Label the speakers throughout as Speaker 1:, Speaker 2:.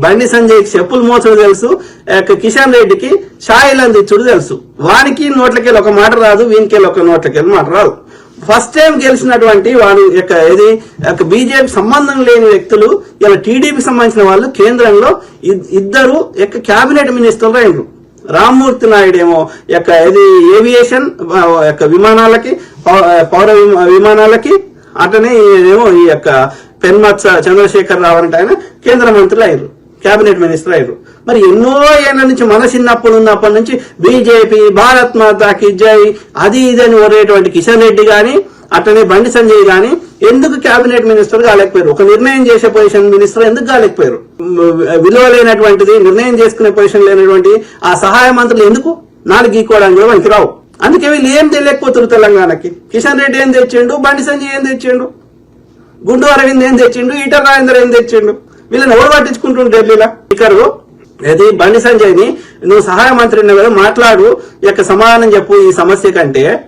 Speaker 1: బండి సంజయ్ చెప్పులు మోసడు తెలుసు యొక్క కిషన్ రెడ్డికి షాయిల్ అందించుడు తెలుసు. వానికి నోట్లకెళ్ళి ఒక మాట రాదు వీనికెళ్ళి ఒక నోట్లకెళ్ళి మాట రాదు. ఫస్ట్ టైం గెలిచినటువంటి వాడు యొక్క ఇది బీజేపీ సంబంధం లేని వ్యక్తులు ఇలా టీడీపీ సంబంధించిన వాళ్ళు కేంద్రంలో ఇద్- ఇద్దరు యొక్క కేబినెట్ మినిస్టర్లు అయినరు. రామ్మూర్తి నాయుడు ఏమో యొక్క ఇది ఏవియేషన్ యొక్క విమానాలకి పౌర విమా- విమానాలకి అటనే ఏమో ఈ యొక్క పెన్మత్స చంద్రశేఖర్ రావు అంటే ఆయన కేంద్ర మంత్రులు అయ్యారు క్యాబినెట్ మినిస్టర్ అయ్యారు. మరి ఎన్నో ఏళ్ళ నుంచి మన చిన్నప్పుడు ఉన్నప్పటి నుంచి బీజేపీ భారత్ మాతాకి జై అది ఇది అని ఓడేటువంటి కిషన్ రెడ్డి గాని అట్లనే బండి సంజయ్ గాని ఎందుకు కేబినెట్ మినిస్టర్ కాలేకపోయారు? ఒక నిర్ణయం చేసే పొజిషన్ మినిస్టర్ ఎందుకు కాలేకపోయారు? విలువ లేనటువంటిది నిర్ణయం చేసుకునే పొజిషన్ లేనటువంటి ఆ సహాయ మంత్రులు ఎందుకు? నాలుగు గీకోవడానికి కూడా మనకి రావు. అందుకే వీళ్ళు ఏం తెలియకపోతున్నారు తెలంగాణకి? కిషన్ రెడ్డి ఏం తెచ్చిండు? బండి సంజయ్ ఏం తెచ్చిండు? గుండు అరవింద్ ఏం తెచ్చిండు? ఈటల రాజేందర్ ఏం తెచ్చిండు? వీళ్ళని ఎవరు పట్టించుకుంటుండ్రు ఢిల్లీలో? స్పీకరు అది బండి సంజయ్ని నువ్వు సహాయ మంత్రి కదా మాట్లాడు యొక్క సమాధానం చెప్పు ఈ సమస్య కంటే.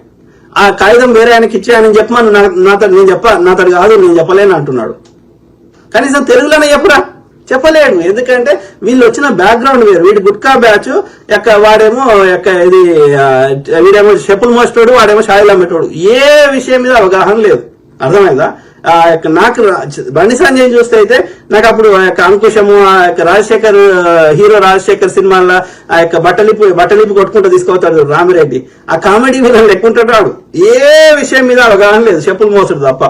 Speaker 1: ఆ కాగితం వేరే ఆయనకి ఇచ్చేయని చెప్పమని నా- నాతో నేను చెప్ప నాతో కాదు నేను చెప్పలేను అంటున్నాడు. కనీసం తెలుగులోనే చెప్పురా. చెప్పలేడు. ఎందుకంటే వీళ్ళు వచ్చిన బ్యాక్గ్రౌండ్ వేరు. వీడి గుట్కా బ్యాచ్ యొక్క వాడేమో యొక్క ఇది వీడేమో చెప్పులు మోస్తాడు వాడేమో షాయిలు అమ్మేటోడు. ఏ విషయం మీద అవగాహన లేదు. అర్థమైందా? ఆ యొక్క నాకు బండి సంజయ్ చూస్తే అయితే నాకు అప్పుడు ఆ యొక్క అంకుశము ఆ యొక్క రాజశేఖర్ హీరో రాజశేఖర్ సినిమాల్లో ఆ యొక్క బట్టలిపి బట్టలిపి కొట్టుకుంటూ తీసుకుపోతాడు రామిరెడ్డి. ఆ కామెడీ మీద లెక్కుంటాడు వాడు ఏ విషయం మీద అవగాహన లేదు. చెప్పులు మోసడు తప్ప.